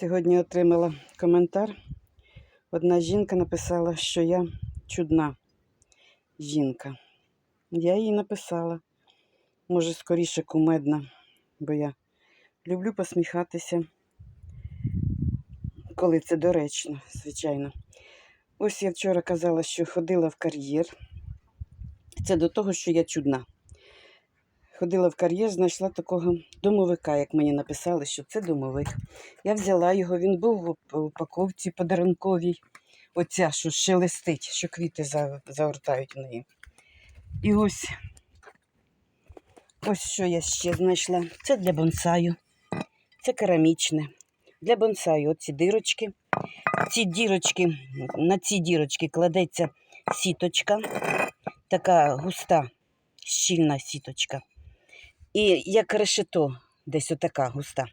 Сьогодні отримала коментар. Одна жінка написала, що я чудна жінка. Я їй написала, може, скоріше кумедна, бо я люблю посміхатися, коли це доречно, звичайно. Ось я вчора казала, що ходила в кар'єр. Це до того, що я чудна. Ходила в кар'єр, знайшла такого домовика, як мені написали, що це домовик. Я взяла його, він був в упаковці подарунковій. Оця, що шелестить, що квіти за- загортають в неї. І ось, ось що я ще знайшла. Це для бонсаю. Це керамічне. Для бонсаю оці дирочки. Ці дірочки, на ці дірочки кладеться сіточка, така густа, щільна сіточка. І як решето, десь отака густа,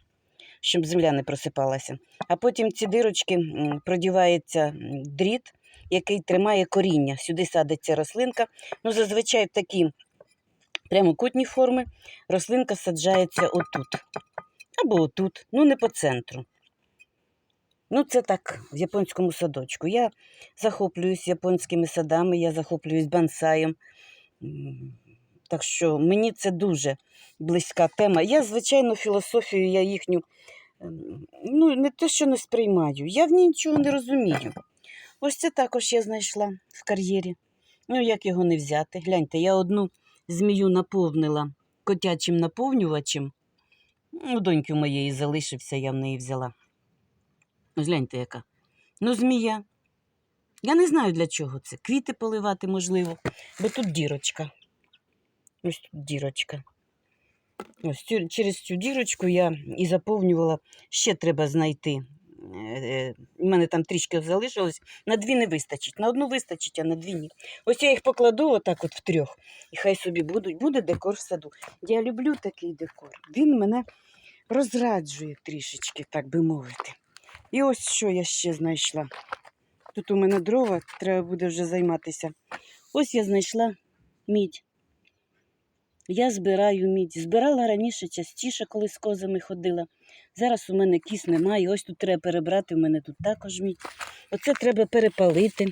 щоб земля не просипалася. А потім ці дирочки продівається дріт, який тримає коріння. Сюди садиться рослинка. Ну, зазвичай в такі прямокутні форми рослинка саджається отут. Або отут, ну не по центру. Ну, це так, в японському садочку. Я захоплююсь японськими садами, я захоплююсь бонсаєм. Так що мені це дуже близька тема. Я, звичайно, філософію я їхню ем, ну, не те, що не сприймаю, я в ній нічого не розумію. Ось це також я знайшла в кар'єрі. Ну, як його не взяти? Гляньте, я одну змію наповнила котячим наповнювачем. У доньки моєї залишився, я в неї взяла. Гляньте, яка. Ну, змія. Я не знаю, для чого це. Квіти поливати, можливо, бо тут дірочка. Ось тут дірочка. Ось цю, через цю дірочку я і заповнювала. Ще треба знайти. Е, У мене там трішки залишилось. На дві не вистачить. На одну вистачить, а на дві ні. Ось я їх покладу отак от в трьох. І хай собі будуть. Буде декор в саду. Я люблю такий декор. Він мене розраджує трішечки, так би мовити. І ось що я ще знайшла. Тут у мене дрова, треба буде вже займатися. Ось я знайшла мідь. Я збираю мідь. Збирала раніше частіше, коли з козами ходила. Зараз у мене кіс немає. Ось тут треба перебрати, у мене тут також мідь. Оце треба перепалити.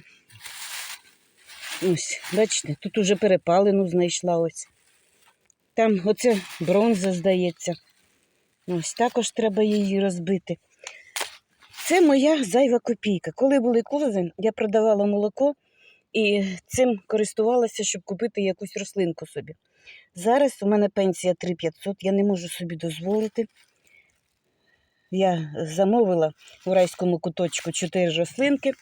Ось, бачите, тут уже перепалену знайшла ось. Там оце бронза, здається. Ось також треба її розбити. Це моя зайва копійка. Коли були кози, я продавала молоко і цим користувалася, щоб купити якусь рослинку собі. Зараз у мене пенсія 3500, я не можу собі дозволити. Я замовила у райському куточку 4 рослинки,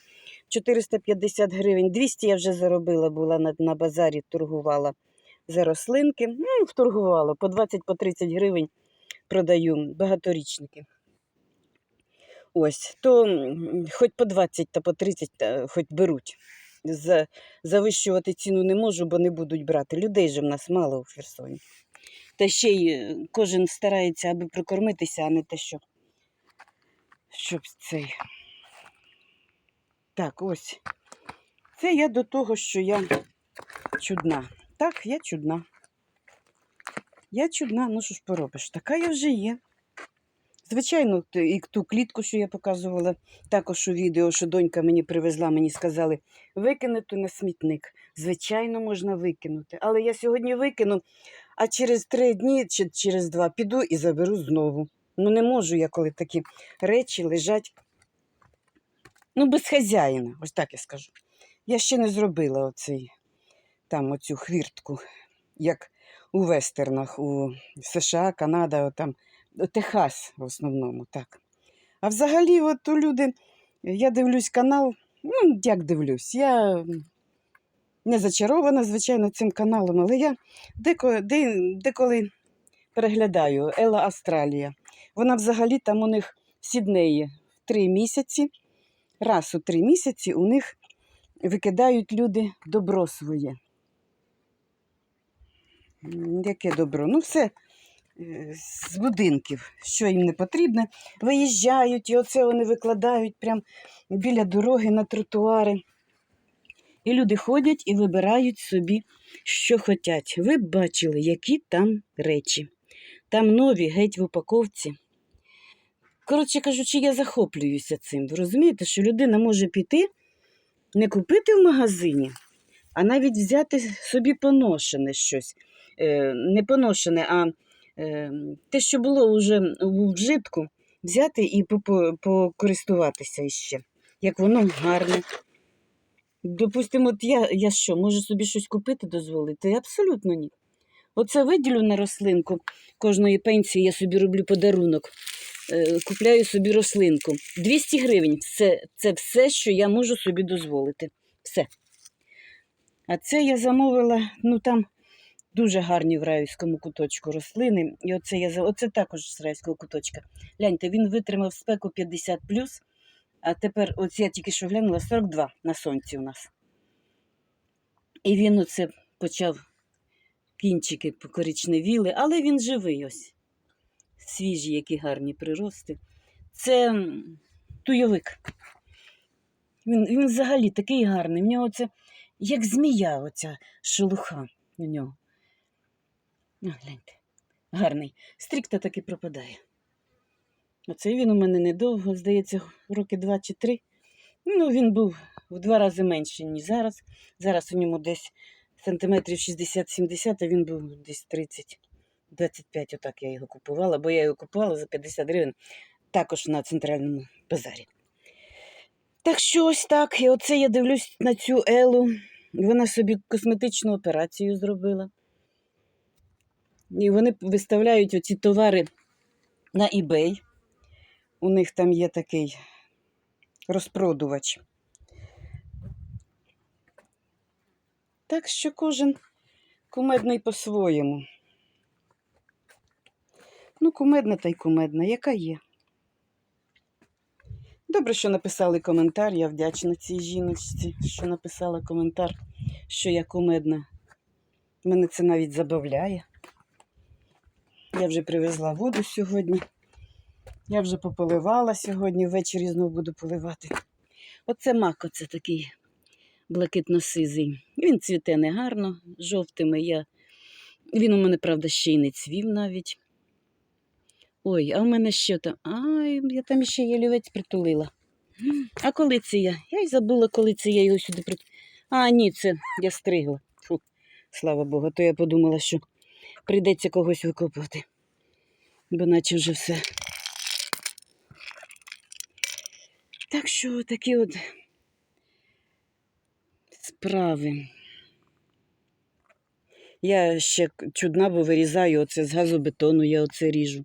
450 гривень. 200 я вже заробила, була на, на базарі, торгувала за рослинки. Ну, вторгувала по 20 по 30 гривень продаю багаторічники. Ось, то хоч по 20 та по 30 та, хоч беруть. За, завищувати ціну не можу, бо не будуть брати. Людей же в нас мало у Херсоні. Та ще й е, кожен старається, аби прокормитися, а не те, що щоб цей. Так, ось. Це я до того, що я чудна. Так, я чудна. Я чудна, ну що ж поробиш? Така я вже є. Звичайно, і ту клітку, що я показувала, також у відео, що донька мені привезла, мені сказали, викинути на смітник. Звичайно, можна викинути. Але я сьогодні викину, а через три дні чи через два піду і заберу знову. Ну, не можу я, коли такі речі лежать. Ну, без хазяїна, ось так я скажу. Я ще не зробила оцей, там оцю хвіртку, як у вестернах, у США, Канада, там, Техас в основному, так. А взагалі, от у люди, я дивлюсь канал, ну, як дивлюсь, я не зачарована, звичайно, цим каналом, але я деко, деколи переглядаю Ела Австралія. Вона взагалі там у них в Сіднеї три місяці, раз у три місяці у них викидають люди добро своє. Яке добро? Ну, все е, з будинків, що їм не потрібне, виїжджають і оце вони викладають прямо біля дороги на тротуари. І люди ходять і вибирають собі, що хочуть. Ви б бачили, які там речі. Там нові геть в упаковці. коротше кажучи, я захоплююся цим. Ви розумієте, що людина може піти, не купити в магазині, а навіть взяти собі поношене щось. Е, не поношене, а те, що було вже у вжитку, взяти і покористуватися іще. Як воно гарне. Допустимо, от я, я що, можу собі щось купити, дозволити? Абсолютно ні. Оце виділю на рослинку кожної пенсії, я собі роблю подарунок. Е, Купляю собі рослинку. 200 гривень це, це все, що я можу собі дозволити. Все. А це я замовила, ну там дуже гарні в райському куточку рослини. І оце я оце також з райського куточка. Гляньте, він витримав спеку 50 а тепер, ось я тільки що глянула, 42 на сонці у нас. І він оце почав кінчики покоричневіли, але він живий ось. Свіжі, які гарні прирости. Це туйовик. Він, він взагалі такий гарний. В нього це як змія, оця шелуха у нього. Ну, гляньте, гарний. Стрікта так і пропадає. Оце він у мене недовго, здається, роки два чи три. Ну, він був в два рази менший, ніж зараз. Зараз у ньому десь сантиметрів 60-70, а він був десь 30-25, отак я його купувала, бо я його купувала за 50 гривень також на центральному базарі. Так що ось так. І оце я дивлюсь на цю Елу. Вона собі косметичну операцію зробила. І вони виставляють оці товари на eBay. У них там є такий розпродувач. Так що кожен кумедний по-своєму. Ну, кумедна та й кумедна, яка є. Добре, що написали коментар. Я вдячна цій жіночці, що написала коментар, що я кумедна. Мене це навіть забавляє. Я вже привезла воду сьогодні. Я вже пополивала сьогодні, ввечері знову буду поливати. Оце мак, оце такий блакитно-сизий. Він цвіте негарно, жовтими. Я... Він у мене, правда, ще й не цвів навіть. Ой, а у мене ще там. Ай, я там ще ялівець притулила. А коли це я? Я й забула, коли це я його сюди притулила. А, ні, це я стригла. Фу, слава Богу, то я подумала, що прийдеться когось викопувати. Бо наче вже все. Так що такі от справи. Я ще чудна, бо вирізаю оце з газобетону, я оце ріжу.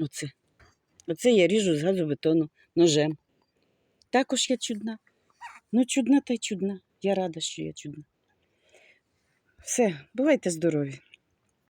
Оце. Оце я ріжу з газобетону ножем. Також я чудна. Ну, чудна та й чудна. Я рада, що я чудна. Все, бувайте здорові.